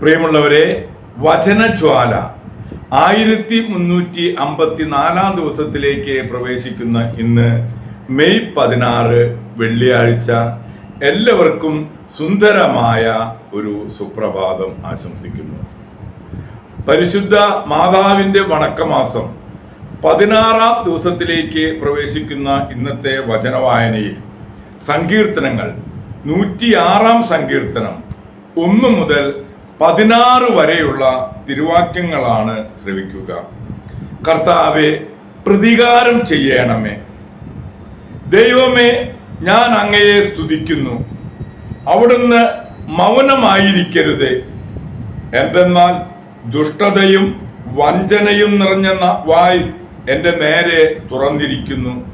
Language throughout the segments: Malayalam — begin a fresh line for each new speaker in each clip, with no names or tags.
പ്രിയമുള്ളവരെ വചനജ്വാല ആയിരത്തി മുന്നൂറ്റി അമ്പത്തി നാലാം ദിവസത്തിലേക്ക് പ്രവേശിക്കുന്ന ഇന്ന് മെയ് പതിനാറ് വെള്ളിയാഴ്ച എല്ലാവർക്കും സുന്ദരമായ ഒരു സുപ്രഭാതം ആശംസിക്കുന്നു. പരിശുദ്ധ മാതാവിന്റെ വണക്കമാസം പതിനാറാം ദിവസത്തിലേക്ക് പ്രവേശിക്കുന്ന ഇന്നത്തെ വചനവായനയിൽ സങ്കീർത്തനങ്ങൾ നൂറ്റിയാറാം സങ്കീർത്തനം ഒന്ന് മുതൽ പതിനാറ് വരെയുള്ള തിരുവാക്യങ്ങളാണ് ശ്രവിക്കുക. കർത്താവെ പ്രതികാരം ചെയ്യണമേ. ദൈവമേ ഞാൻ അങ്ങയെ സ്തുതിക്കുന്നു. അവിടുന്ന് മൗനമായിരിക്കരുത്. എന്തെന്നാൽ ദുഷ്ടതയും വഞ്ചനയും നിറഞ്ഞ വായ് എന്റെ നേരെ തുറന്നിരിക്കുന്നു.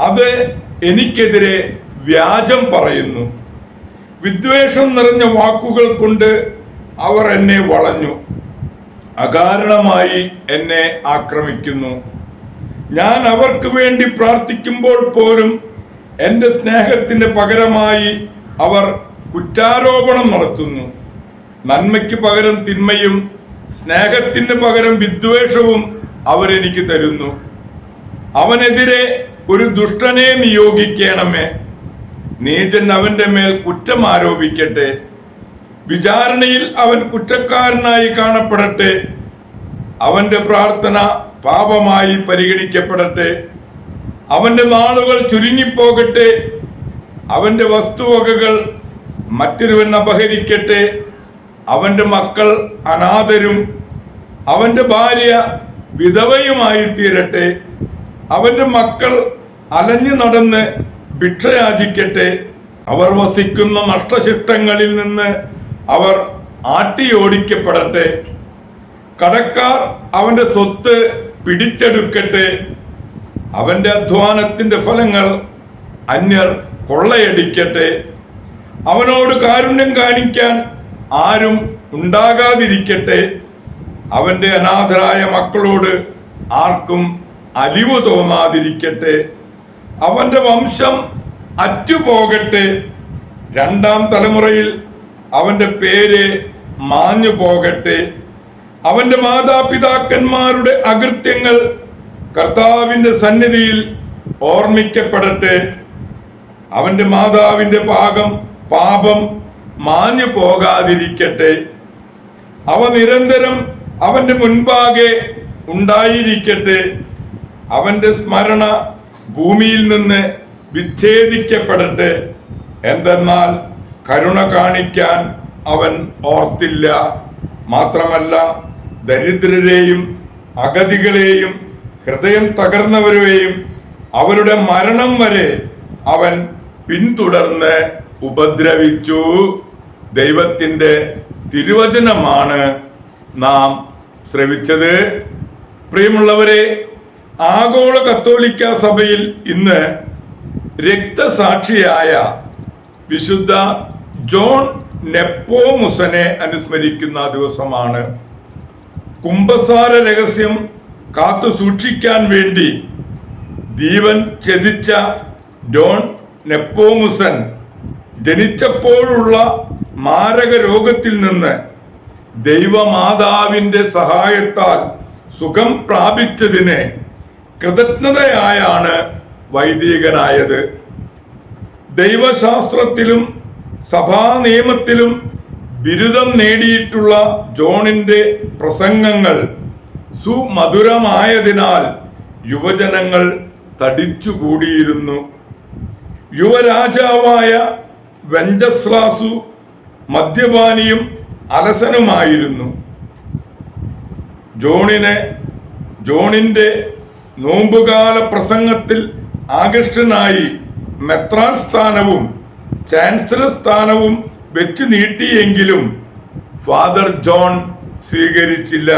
അത് എനിക്കെതിരെ വ്യാജം പറയുന്നു. വിദ്വേഷം നിറഞ്ഞ വാക്കുകൾ കൊണ്ട് അവർ എന്നെ വളഞ്ഞു. അകാരണമായി എന്നെ ആക്രമിക്കുന്നു. ഞാൻ അവർക്ക് വേണ്ടി പ്രാർത്ഥിക്കുമ്പോൾ പോലും എന്റെ സ്നേഹത്തിന് പകരമായി അവർ കുറ്റാരോപണം നടത്തുന്നു. നന്മയ്ക്ക് പകരം തിന്മയും സ്നേഹത്തിന് പകരം വിദ്വേഷവും അവരെനിക്ക് തരുന്നു. അവനെതിരെ ഒരു ദുഷ്ടനെ നിയോഗിക്കണമേ. നീചൻ അവന്റെ മേൽ കുറ്റം ആരോപിക്കട്ടെ. വിചാരണയിൽ അവൻ കുറ്റക്കാരനായി കാണപ്പെടട്ടെ. അവന്റെ പ്രാർത്ഥന പാപമായി പരിഗണിക്കപ്പെടട്ടെ. അവന്റെ നാളുകൾ ചുരുങ്ങിപ്പോകട്ടെ. അവന്റെ വസ്തുവകകൾ മറ്റൊരുവൻ അപഹരിക്കട്ടെ. അവന്റെ മക്കൾ അനാഥരും അവന്റെ ഭാര്യ വിധവയുമായി തീരട്ടെ. അവന്റെ മക്കൾ അലഞ്ഞു നടന്ന് ഭിക്ഷയാചിക്കട്ടെ. അവർ വസിക്കുന്ന നഷ്ടശിഷ്ടങ്ങളിൽ നിന്ന് അവർ ആട്ടിയോടിക്കപ്പെടട്ടെ. കടക്കാർ അവന്റെ സ്വത്ത് പിടിച്ചെടുക്കട്ടെ. അവന്റെ അധ്വാനത്തിന്റെ ഫലങ്ങൾ അന്യർ കൊള്ളയടിക്കട്ടെ. അവനോട് കാരുണ്യം കാണിക്കാൻ ആരും ഉണ്ടാകാതിരിക്കട്ടെ. അവന്റെ അനാഥരായ മക്കളോട് ആർക്കും അലിവ് തോന്നാതിരിക്കട്ടെ. അവന്റെ വംശം അറ്റുപോകട്ടെ. രണ്ടാം തലമുറയിൽ അവന്റെ പേര് മാഞ്ഞു പോകട്ടെ. അവന്റെ മാതാപിതാക്കന്മാരുടെ അകൃത്യങ്ങൾ കർത്താവിന്റെ സന്നിധിയിൽ ഓർമ്മിക്കപ്പെടട്ടെ. അവന്റെ മാതാവിന്റെ പാകം പാപം മാഞ്ഞു പോകാതിരിക്കട്ടെ. അവ നിരന്തരം അവന്റെ മുൻപാകെ ഉണ്ടായിരിക്കട്ടെ. അവന്റെ സ്മരണ ഭൂമിയിൽ നിന്ന് വിച്ഛേദിക്കപ്പെടട്ടെ. എന്തെന്നാൽ കരുണ കാണിക്കാൻ അവൻ ഓർത്തില്ല. മാത്രമല്ല ദരിദ്രരെയും അഗതികളെയും ഹൃദയം തകർന്നവരെയും അവരുടെ മരണം വരെ അവൻ പിന്തുടർന്ന് ഉപദ്രവിച്ചു. ദൈവത്തിന്റെ തിരുവചനമാണ് നാം ശ്രവിച്ചത്. പ്രിയമുള്ളവരെ ആഗോള കത്തോലിക്ക സഭയിൽ ഇന്ന് രക്തസാക്ഷിയായ വിശുദ്ധ ജോൺ നെപ്പോമുസനെ അനുസ്മരിക്കുന്ന ദിവസമാണ്. കുംഭസാര രഹസ്യം കാത്തു സൂക്ഷിക്കാൻ വേണ്ടി ദീപൻ ഛേദിച്ച ഡോൺ നെപ്പോമുസൻ ജനിച്ചപ്പോഴുള്ള മാരക രോഗത്തിൽ നിന്ന് ദൈവമാതാവിന്റെ സഹായത്താൽ സുഖം പ്രാപിച്ചതിന് കൃതജ്ഞതയായാണ് വൈദികനായത്. ദൈവശാസ്ത്രത്തിലും സഭാ നിയമത്തിലും ബിരുദം നേടിയിട്ടുള്ള ജോണിന്റെ പ്രസംഗങ്ങൾ സുമധുരമായതിനാൽ യുവജനങ്ങൾ തടിച്ചുകൂടിയിരുന്നു. യുവരാജാവായ വെഞ്ചസ്ലാസു മദ്യപാനിയും അലസനുമായിരുന്നു. ജോണിനെ ജോണിന്റെ നോമ്പുകാല പ്രസംഗത്തിൽ ആകൃഷ്ടനായി മെത്രാൻ സ്ഥാനവും ചാൻസലർ സ്ഥാനവും വെച്ച് നീട്ടിയെങ്കിലും ഫാദർ ജോൺ സ്വീകരിച്ചില്ല.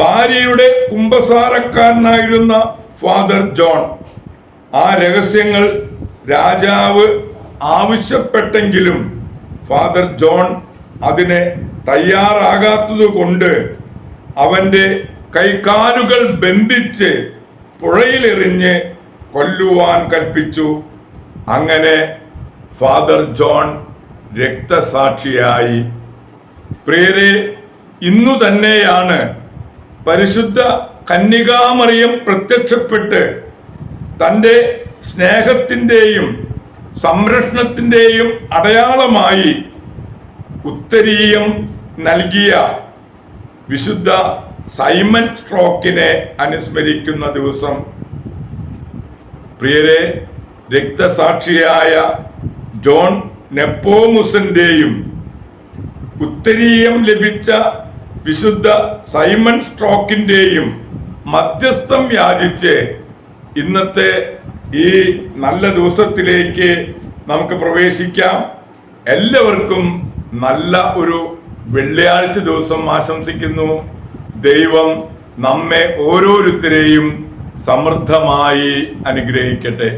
ഭാര്യയുടെ കുംഭസാരക്കാരനായിരുന്ന ഫാദർ ജോൺ ആ രഹസ്യങ്ങൾ രാജാവ് ആവശ്യപ്പെട്ടെങ്കിലും ഫാദർ ജോൺ അതിനെ തയ്യാറാകാത്തതുകൊണ്ട് അവന്റെ കൈകാലുകൾ ബന്ധിച്ച് പുഴയിലെറിഞ്ഞ് കൊല്ലുവാൻ കൽപ്പിച്ചു. അങ്ങനെ ഫാദർ ജോൺ രക്തസാക്ഷിയായി. പ്രിയരെ ഇന്നു തന്നെയാണ് പരിശുദ്ധ കന്യകാമറിയം പ്രത്യക്ഷപ്പെട്ട് തന്റെ സ്നേഹത്തിന്റെയും സംരക്ഷണത്തിന്റെയും അടയാളമായി ഉത്തരീയം നൽകിയ വിശുദ്ധ സൈമൻ സ്ട്രോക്കിനെ അനുസ്മരിക്കുന്ന ദിവസം. പ്രിയരെ രക്തസാക്ഷിയായ ജോൺ നെപ്പോമുസന്റെയും ഉത്തരീയം ലഭിച്ച വിശുദ്ധ സൈമൺ സ്ട്രോക്കിന്റെയും മധ്യസ്ഥം യാചിച്ച് ഇന്നത്തെ ഈ നല്ല ദിവസത്തിലേക്ക് നമുക്ക് പ്രവേശിക്കാം. എല്ലാവർക്കും നല്ല ഒരു വെള്ളിയാഴ്ച ദിവസം ആശംസിക്കുന്നു. ദൈവം നമ്മെ ഓരോരുത്തരെയും സമൃദ്ധമായി അനുഗ്രഹിക്കട്ടെ.